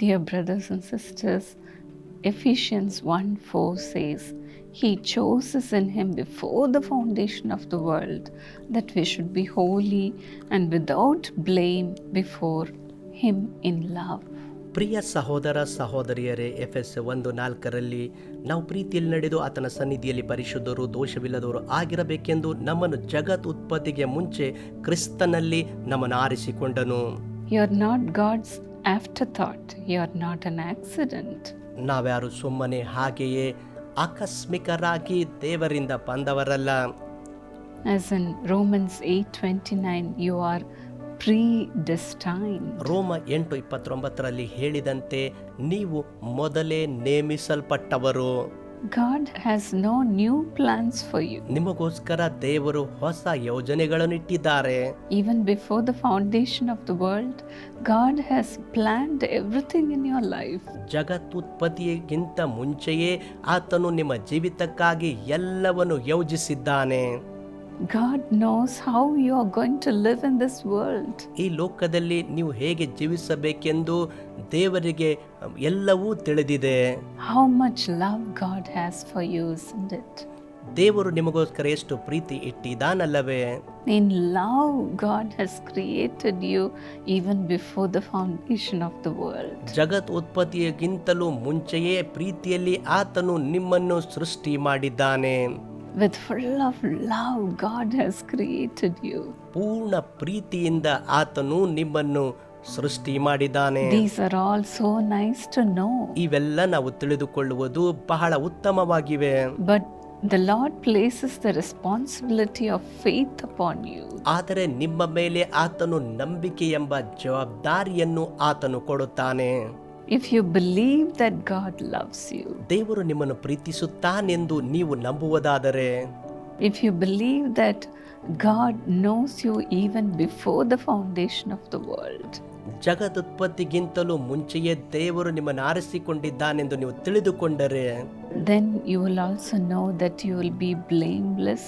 Dear brothers and sisters, Ephesians 1 4 says, He chose us in Him before the foundation of the world that we should be holy and without blame before Him in love. ಪ್ರಿಯ ಸಹೋದರ ಸಹೋದರಿಯರೇ F S ಒಂದು ನಾಲ್ಕರಲ್ಲಿ ನಾವು ಪ್ರೀತಿಯಲ್ಲಿ ನಡೆದು ಆತನ ಸನ್ನಿಧಿಯಲ್ಲಿ ಪರಿಶುದ್ಧರು ದೋಷವಿಲ್ಲದವರು ಆಗಿರಬೇಕೆಂದು ನಮ್ಮನ್ನು ಜಗತ್ ಉತ್ಪತ್ತಿಗೆ ಮುಂಚೆ ಕ್ರಿಸ್ತನಲ್ಲಿ ನಮ್ಮನ್ನು ಆರಿಸಿಕೊಂಡನು are not God's afterthought you are not an accident ನಾವ್ಯಾರು ಸುಮ್ಮನೆ ಹಾಗೆಯೇ ಆಕಸ್ಮಿಕರಾಗಿ ದೇವರಿಂದ ಬಂದವರಲ್ಲ. As in Romans eight twenty nine you are predestine ರೋಮ ಎಂಟು ಇಪ್ಪತ್ತೊಂಬತ್ತರಲ್ಲಿ ಹೇಳಿದಂತೆ ನೀವು ಮೊದಲೇ ನೇಮಿಸಲ್ಪಟ್ಟವರು. God has no new plans for you. ನಿಮಗೋಸ್ಕರ ದೇವರು ಹೊಸ ಯೋಜನೆಗಳನ್ನು ಇಟ್ಟಿದ್ದಾರೆ Even before the foundation of the world, God has planned everything in your life. ಜಗತ್ತುತ್ಪತ್ತಿಗಿಂತ ಮುಂಚೆಯೇ ಆತನು ನಿಮ್ಮ ಜೀವಿತಕ್ಕಾಗಿ ಎಲ್ಲವನ್ನು ಯೋಜಿಸಿದ್ದಾನೆ God knows how you are going to live in this world. ಈ ಲೋಕದಲ್ಲಿ ನೀವು ಹೇಗೆ ಜೀವಿಸಬೇಕೆಂದು ದೇವರಿಗೆ ಎಲ್ಲವೂ ತಿಳಿದಿದೆ How much love God has for you, isn't it? ದೇವರು ನಿಮಗೋಸ್ಕರ ಎಷ್ಟು ಪ್ರೀತಿ ಇಟ್ಟಿದ್ದಾನಲ್ಲವೇ in love God has created you even before the foundation of the world ಜಗತ್ ಉತ್ಪತ್ತಿಗಿಂತಲೂ ಮುಂಚೆಯೇ ಪ್ರೀತಿಯಲ್ಲಿ ಆತನು ನಿಮ್ಮನ್ನು ಸೃಷ್ಟಿ ಮಾಡಿದ್ದಾನೆ With full of love, God has created you. ಪೂರ್ಣ ಪ್ರೀತಿಯಿಂದ ಆತನು ನಿಮ್ಮನ್ನು ಸೃಷ್ಟಿ ಮಾಡಿದ್ದಾನೆ These are all so nice to know. ಇವೆಲ್ಲ ನಾವು ತಿಳಿದುಕೊಳ್ಳುವುದು ಬಹಳ ಉತ್ತಮವಾಗಿವೆ But the Lord places the responsibility of faith upon you. ಆದರೆ ನಿಮ್ಮ ಮೇಲೆ ಆತನು ನಂಬಿಕೆ ಎಂಬ ಜವಾಬ್ದಾರಿಯನ್ನು ಆತನು ಕೊಡುತ್ತಾನೆ If you believe that God loves you, ದೇವರು ನಿಮ್ಮನ್ನು ಪ್ರೀತಿಸುತ್ತಾನೆಂದು ನೀವು ನಂಬುವುದಾದರೆ if you believe that God knows you even before the foundation of the world, ಜಗದುತ್ಪತ್ತಿಗಿಂತಲೂ ಮುಂಚೆಯೇ ದೇವರು ನಿಮ್ಮನ್ನು ಆರಿಸಿಕೊಂಡಿದ್ದಾನೆಂದು ನೀವು ತಿಳಿದುಕೊಂಡರೆ then you will also know that you will be blameless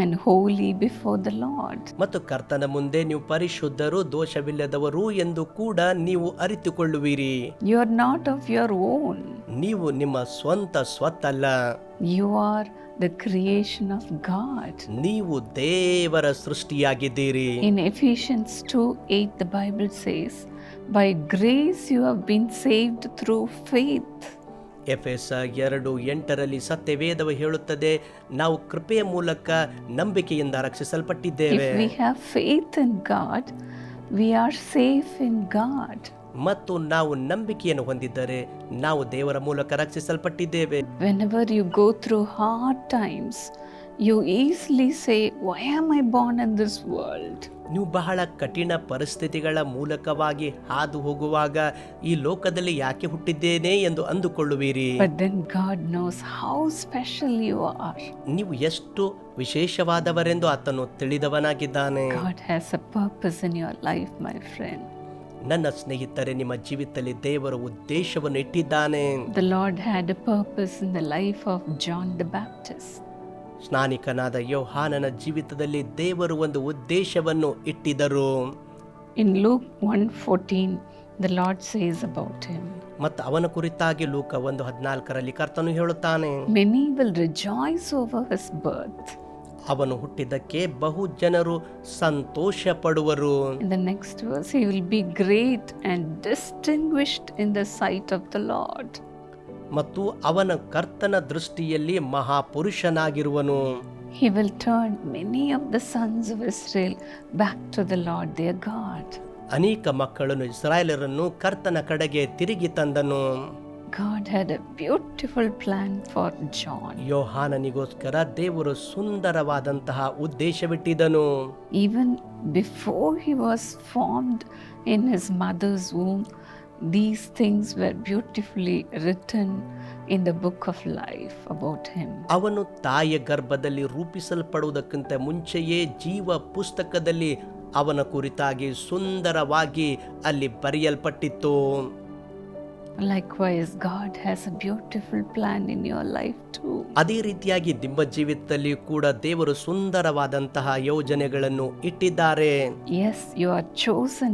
and holy before the Lord. ಮತ್ತು ಕರ್ತನ ಮುಂದೆ ನೀವು ಪರಿಶುದ್ಧರು ದೋಷವಿಲ್ಲದವರು ಎಂದು ಕೂಡ ನೀವು ಅರಿತುಕೊಳ್ಳುವಿರಿ You are not of your own, ನೀವು ನಿಮ್ಮ ಸ್ವಂತ ಸ್ವತ್ತಲ್ಲ you are the creation of God. ನೀವು ದೇವರ ಸೃಷ್ಟಿಯಾಗಿದ್ದೀರಿ In Ephesians 2 8, the Bible says, By grace you have been saved through faith. ಎಫೆಸ ಎರಡು ಎಂಟರಲ್ಲಿ ಸತ್ಯವೇದವು ಹೇಳುತ್ತದೆ ನಾವು ಕೃಪೆಯ ಮೂಲಕ ನಂಬಿಕೆಯಿಂದ ರಕ್ಷಿಸಲ್ಪಟ್ಟಿದ್ದೇವೆ If we have faith in God, we are safe in God. ಮತ್ತು ನಾವು ನಂಬಿಕೆಯನ್ನು ಹೊಂದಿದ್ದರೆ ನಾವು ದೇವರ ಮೂಲಕ ರಕ್ಷಿಸಲ್ಪಟ್ಟಿದ್ದೇವೆ Whenever you go through hard times, you easily say, Why am I born in this world? ನೀವು ಬಹಳ ಕಠಿಣ ಪರಿಸ್ಥಿತಿಗಳ ಮೂಲಕವಾಗಿ ಹಾದು ಹೋಗುವಾಗ ಈ ಲೋಕದಲ್ಲಿ ಯಾಕೆ ಹುಟ್ಟಿದ್ದೇನೆ ಎಂದು ಅಂದುಕೊಳ್ಳುವಿರಿ. ನೀವು ಎಷ್ಟು ವಿಶೇಷವಾದವರೆಂದು ಆತನು ತಿಳಿದವನಾಗಿದ್ದಾನೆ. ನನ್ನ ಸ್ನೇಹಿತರೆ ನಿಮ್ಮ ಜೀವಿತದಲ್ಲಿ ದೇವರ ಉದ್ದೇಶವನ್ನು ಇಟ್ಟಿದ್ದಾನೆ the Lord had purpose in the life of John the Baptist. ಸ್ನಾನಿಕನಾದ ಯೋಹಾನನ ಜೀವಿತದಲ್ಲಿ ದೇವರು ಒಂದು ಉದ್ದೇಶವನ್ನು ಇಟ್ಟಿದ್ದರು in Luke one fourteen the Lord says about him ಮತ್ತು ಅವನ ಕುರಿತಾಗಿ ಲೂಕ ಒಂದು ಹದಿನಾಲ್ಕರಲ್ಲಿ ಕರ್ತನು ಹೇಳುತ್ತಾನೆ. Many will rejoice over his birth ಅವನು ಹುಟ್ಟಿದ್ದಕ್ಕೆ ಬಹು ಜನರು ಸಂತೋಷ ಪಡುವರು the next verse he will be great and distinguished in the sight of the Lord ಮತ್ತು ಅವನ ಕರ್ತನ ದೃಷ್ಟಿಯಲ್ಲಿ ಮಹಾಪುರುಷನಾಗಿರುವನು He will turn many of the sons of Israel back to the Lord their God. ಅನೇಕ ಮಕ್ಕಳನ್ನು ಇಸ್ರಾಯೇಲರನ್ನು ಕರ್ತನ ಕಡೆಗೆ ತಿರುಗಿ ತಂದನು God had a beautiful plan for John. ಯೋಹಾನನಿಗೋಸ್ಕರ ದೇವರು ಸುಂದರವಾದಂತಹ ಉದ್ದೇಶವಿಟ್ಟಿದನು Even before he was formed in his mother's womb, these things were beautifully written in the book of life about him. ಅವನು ತಾಯಿಯ ಗರ್ಭದಲ್ಲಿ ರೂಪಿಸಲ್ಪಡುವುದಕ್ಕಿಂತ ಮುಂಚೆಯೇ ಜೀವ ಪುಸ್ತಕದಲ್ಲಿ ಅವನ ಕುರಿತಾಗಿ ಸುಂದರವಾಗಿ ಅಲ್ಲಿ ಬರೆಯಲ್ಪಟ್ಟಿತ್ತು Likewise, God has a beautiful plan in your life too. ಅದೇ ರೀತಿಯಾಗಿ ನಿಮ್ಮ ಜೀವಿತದಲ್ಲಿ ಕೂಡ ದೇವರು ಸುಂದರವಾದಂತಹ ಯೋಜನೆಗಳನ್ನು ಇಟ್ಟಿದ್ದಾರೆ Yes, you are chosen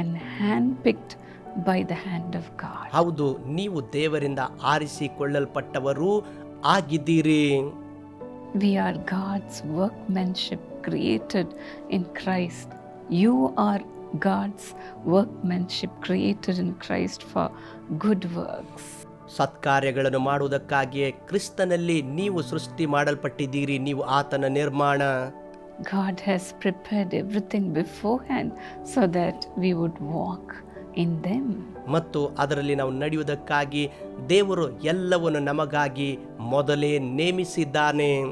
and handpicked by the hand of God ಹೌದು ನೀವು ದೇವರಿಂದ ಆರಿಸಿಕೊಳ್ಳಲ್ಪಟ್ಟವರು ಆಗಿದ್ದೀರಿ. We are God's workmanship created in Christ you are God's workmanship created in Christ for good works ಸತ್ಕಾರ್ಯಗಳನ್ನು ಮಾಡುವುದಕ್ಕಾಗಿಯೇ ಕ್ರಿಸ್ತನಲ್ಲಿ ನೀವು ಸೃಷ್ಟಿ ಮಾಡಲ್ಪಟ್ಟಿದ್ದೀರಿ ನೀವು ಆತನ ನಿರ್ಮಾಣ. God has prepared everything beforehand so that we would walk in them ಮತ್ತು ಅದರಲ್ಲಿ ನಾವು ನಡೆಯುವುದಕ್ಕಾಗಿ ದೇವರು ಎಲ್ಲವನ್ನು ನಮಗಾಗಿ ಮೊದಲೇ ನೇಮಿಸಿದ್ದಾನೆ.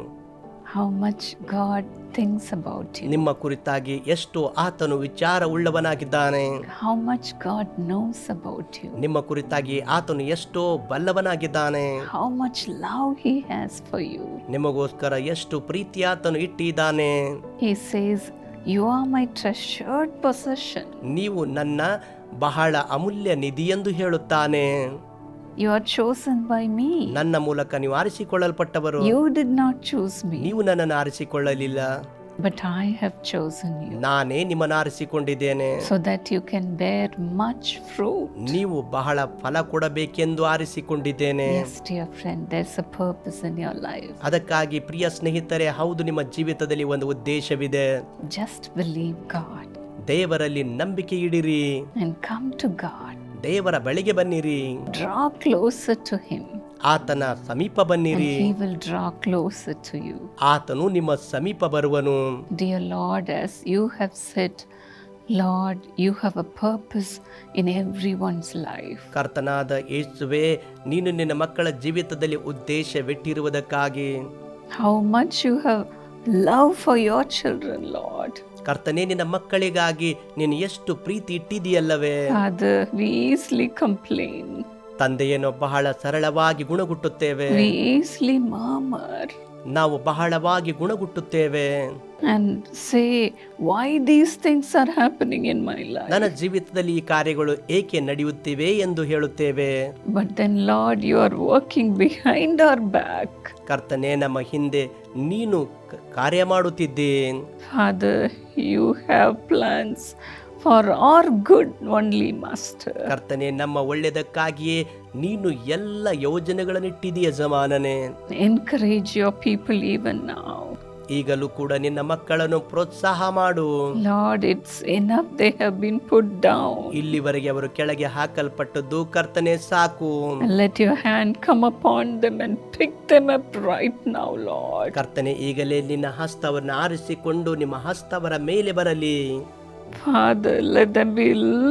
How much God thinks about you, ನಿಮ್ಮ ಕುರಿತಾಗಿ ಎಷ್ಟು ಆತನು ವಿಚಾರ ಉಳ್ಳವನಾಗಿದ್ದಾನೆ how much God knows about you, ನಿಮ್ಮ ಕುರಿತಾಗಿ ಆತನು ಎಷ್ಟೋ ಬಲ್ಲವನಾಗಿದ್ದಾನೆ. How much love He has for you. ನಿಮಗೋಸ್ಕರ ಎಷ್ಟು ಪ್ರೀತಿ ಆತನು ಇಟ್ಟಿದ್ದಾನೆ. He says, You are my treasured possession ನೀವು ನನ್ನ ಬಹಳ ಅಮೂಲ್ಯ ನಿಧಿ ಎಂದು ಹೇಳುತ್ತಾನೆ. You are chosen by me. ನನ್ನ ಮೂಲಕ ನೀವು ಆರಿಸಿಕೊಳ್ಳಲ್ಪಟ್ಟವರು. You did not choose me, ನೀವು ನನ್ನನ್ನು ಆರಿಸಿಕೊಳ್ಳಲಿಲ್ಲ. But I have chosen you ನಾನೇ ನಿಮ್ಮನ್ನು ಆರಿಸಿಕೊಂಡಿದ್ದೇನೆ so that you can bear much fruit. ನೀವು ಬಹಳ ಫಲ ಕೊಡಬೇಕೆಂದು ಆರಿಸಿಕೊಂಡಿದ್ದೇನೆ Yes, dear friend, there's a purpose in your life. ಅದಕ್ಕಾಗಿ ಪ್ರಿಯ ಸ್ನೇಹಿತರೆ ಹೌದು ನಿಮ್ಮ ಜೀವಿತದಲ್ಲಿ ಒಂದು ಉದ್ದೇಶವಿದೆ Just believe God ದೇವರಲ್ಲಿ ನಂಬಿಕೆ ಇಡಿರಿ and come to God. ದೇವರ ಬಳಿಗೆ ಬನ್ನಿರಿ Draw closer to Him, ಆತನ ಸಮೀಪ ಬನ್ನಿರಿ He will draw closer to you. ಆತನು ನಿಮ್ಮ ಸಮೀಪ ಬರುವನು Dear Lord, as you have said, Lord, you have a purpose in everyone's life. ಕರ್ತನಾದ ಯೇಸುವೆ ನೀನು ನಿನ್ನ ಮಕ್ಕಳ ಜೀವಿತದಲ್ಲಿ ಉದ್ದೇಶವಿಟ್ಟಿರುವುದಕ್ಕಾಗಿ How much you have love for your children, Lord. ಕರ್ತನೇ ನಿನ್ನ ಮಕ್ಕಳಿಗಾಗಿ ನೀನು ಎಷ್ಟು ಪ್ರೀತಿ ಇಟ್ಟಿದೆಯಲ್ಲವೇ Father, we easily complain, ತಂದೆಯನ್ನು ಬಹಳ ಸರಳವಾಗಿ ಗುಣಗುಟ್ಟುತ್ತೇವೆ. We easily murmur. ನಾವು ಬಹಳವಾಗಿ ಗುಣಗುಟ್ಟುತ್ತೇವೆ and say, Why these things are happening in my life? ನನ್ನ ಜೀವಿತದಲ್ಲಿ ಈ ಕಾರ್ಯಗಳು ಏಕೆ ನಡೆಯುತ್ತಿವೆ ಎಂದು ಹೇಳುತ್ತೇವೆ But then, Lord, you are working behind our back. ಕರ್ತನೆ ನಮ್ಮ ಹಿಂದೆ ನೀನು ಕ- ಕಾರ್ಯ ಮಾಡುತ್ತಿದ್ದೆ Father, you have plans for our good only master ಕರ್ತನೆ ನಮ್ಮ ಒಳ್ಳೆಯದಕ್ಕಾಗಿಯೇ ನೀನು ಎಲ್ಲ ಯೋಜನೆಗಳನ್ನು ಇಟ್ಟಿದೀಯ ಜಮಾನನೆ. ಎನ್ಕರೇಜ್ ಯೋರ್ ಪೀಪಲ್ ಈವನ್ ನಾವು ಈಗಲೂ ಕೂಡ ನಿನ್ನ ಮಕ್ಕಳನ್ನು ಪ್ರೋತ್ಸಾಹ ಮಾಡು. Lord it's enough they have been put down ಇಲ್ಲಿವರೆಗೆ ಅವರು ಕೆಳಗೆ ಹಾಕಲ್ಪಟ್ಟದ್ದು ಕರ್ತನೆ ಸಾಕು. Let your hand come upon them and pick them up right now Lord ಕರ್ತನೆ ಈಗಲೇ ನಿನ್ನ ಹಸ್ತವನ್ನು ಆರಿಸಿಕೊಂಡು ನಿಮ್ಮ ಹಸ್ತವರ ಮೇಲೆ ಬರಲಿ. Father, let them be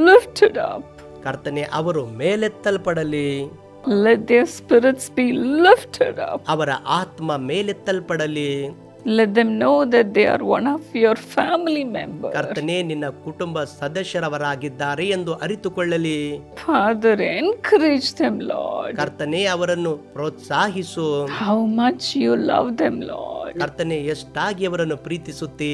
lifted up. ಕರ್ತನೆ ಅವರು ಮೇಲೆತ್ತಲ್ಪಡಲಿ Let their spirits be lifted up. ಅವರ ಆತ್ಮ ಮೇಲೆತ್ತಲ್ಪಡಲಿ Let them know that they are one of your family members. ಕರ್ತನೆ ನಿನ್ನ ಕುಟುಂಬ ಸದಸ್ಯರವರಾಗಿದ್ದಾರೆ ಎಂದು ಅರಿತುಕೊಳ್ಳಲಿ Father, encourage them, Lord. ಕರ್ತನೆ ಅವರನ್ನು ಪ್ರೋತ್ಸಾಹಿಸು How much you love them, Lord. ಕರ್ತನೆ ಎಷ್ಟಾಗಿ ಅವರನ್ನು ಪ್ರೀತಿಸುತ್ತಿ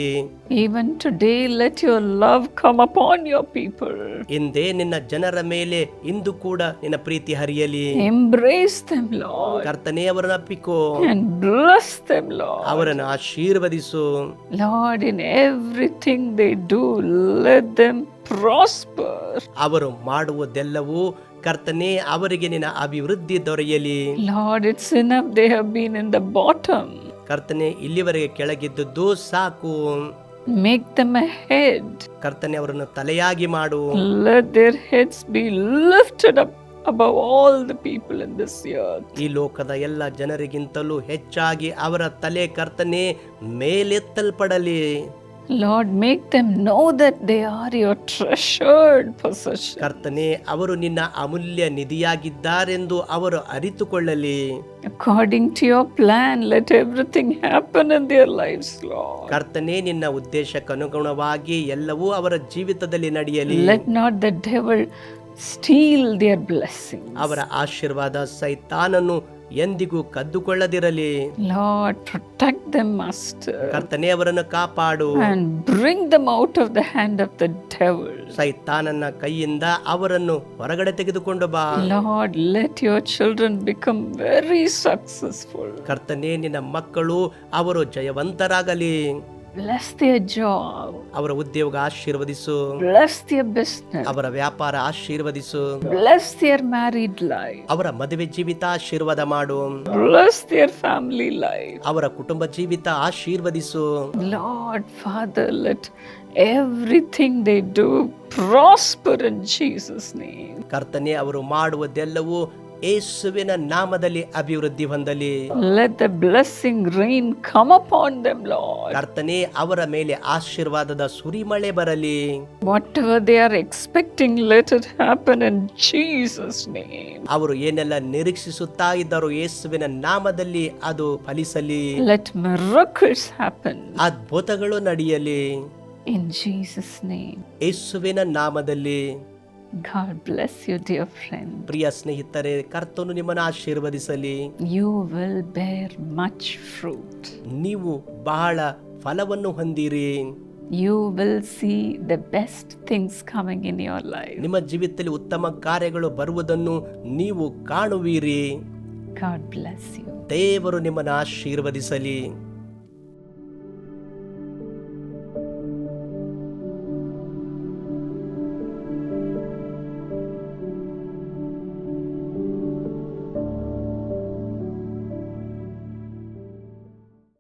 Even today, let your love come upon your people. ಹಿಂದೆ ನಿನ್ನ ಜನರ ಮೇಲೆ ಇಂದು ಕೂಡ ನಿನ್ನ ಪ್ರೀತಿ ಹರಿಯಲಿ Embrace them, Lord, ಕರ್ತನೆ ಅವರನ್ನು ಅಪ್ಪಿಕೋ and bless them, Lord. ಅವರನ್ನು ಆಶೀರ್ವದಿಸು Lord, in everything they do, let them prosper. ಅವರು ಮಾಡುವುದೆಲ್ಲವೂ ಕರ್ತನೆ ಅವರಿಗೆ ನಿನ್ನ ಅಭಿವೃದ್ಧಿ ದೊರೆಯಲಿ Lord, it's enough they have been in the bottom. ಕರ್ತನೆ ಇಲ್ಲಿವರೆಗೆ ಕೆಳಗಿದ್ದದ್ದು ಸಾಕು ಮೇಕ್ ದಮ್ ಹೆಡ್. ಕರ್ತನೆ ಅವರನ್ನು ತಲೆಯಾಗಿ ಮಾಡು their heads be lifted up all the people in earth. ಈ ಲೋಕದ ಎಲ್ಲ ಜನರಿಗಿಂತಲೂ ಹೆಚ್ಚಾಗಿ ಅವರ ತಲೆ ಕರ್ತನೆ ಮೇಲೆತ್ತಲ್ಪಡಲಿ Lord, make them know that they are your treasured possession. ಕರ್ತನೆ ಅವರು ನಿನ್ನ ಅಮೂಲ್ಯ ನಿಧಿಯಾಗಿದ್ದಾರೆಂದು ಅವರು ಅರಿತುಕೊಳ್ಳಲಿ According to your plan, let everything happen in their lives, Lord. ಕರ್ತನೆ ನಿನ್ನ ಉದ್ದೇಶಕ್ಕನುಗುಣವಾಗಿ ಎಲ್ಲವೂ ಅವರ ಜೀವಿತದಲ್ಲಿ ನಡೆಯಲಿ Let not the devil steal their blessings. ಅವರ ಆಶೀರ್ವಾದ ಸೈತಾನನು ಎಂದಿಗೂ ಕದ್ದುಕೊಳ್ಳದಿರಲಿ. ಕರ್ತನೇ ಅವರನ್ನು ಕಾಪಾಡು. Bring out of hand of ಕೈಯಿಂದ ಅವರನ್ನು ಹೊರಗಡೆ ತೆಗೆದುಕೊಂಡು ಬಾ. Lord let your children become very successful ಕರ್ತನೇ ನಿನ್ನ ಮಕ್ಕಳು ಅವರು ಜಯವಂತರಾಗಲಿ. Bless their job. ಅವರ ಉದ್ಯೋಗ ಆಶೀರ್ವದಿಸು Bless their business. ಅವರ ವ್ಯಾಪಾರ ಆಶೀರ್ವದಿಸು Bless their married life. ಅವರ ಮದುವೆ ಜೀವಿತ ಆಶೀರ್ವಾದ ಮಾಡು Bless their family life. ಅವರ ಕುಟುಂಬ ಜೀವಿತ ಆಶೀರ್ವದಿಸು Lord, Father, let everything they do prosper in Jesus' name. ಕರ್ತನೆ ಅವರು ಮಾಡುವುದೆಲ್ಲವೂ ಯೇಸುವಿನ ನಾಮದಲ್ಲಿ ಅಭಿವೃದ್ಧಿ ಹೊಂದಲಿ Let the blessing rain come upon them, Lord. ಕರ್ತನೆ ಅವರ ಮೇಲೆ ಆಶೀರ್ವಾದದ ಸುರಿಮಳೆ ಬರಲಿ Whatever they are expecting let it happen in Jesus' name. ಅವರು ಏನೆಲ್ಲ ನಿರೀಕ್ಷಿಸುತ್ತಾ ಇದ್ದಾರೋ ಯೇಸುವಿನ ನಾಮದಲ್ಲಿ ಅದು ಫಲಿಸಲಿ Let miracles ಹ್ಯಾಪನ್ ಅದ್ಭುತಗಳು ನಡೆಯಲಿ ಇನ್ Jesus' name. ಯೇಸುವಿನ ನಾಮದಲ್ಲಿ God bless you, dear friend. ಪ್ರಿಯ ಸ್ನೇಹಿತರೆ ಕರ್ತನು ನಿಮ್ಮನ್ನು ಆಶೀರ್ವದಿಸಲಿ You will bear much fruit. ನೀವು ಬಹಳ ಫಲವನ್ನು ಹೊಂದಿರಿ You will see the best things coming in your life. ನಿಮ್ಮ ಜೀವಿತದಲ್ಲಿ ಉತ್ತಮ ಕಾರ್ಯಗಳು ಬರುವುದನ್ನು ನೀವು ಕಾಣುವಿರಿ God bless you. ದೇವರು ನಿಮ್ಮನ್ನು ಆಶೀರ್ವದಿಸಲಿ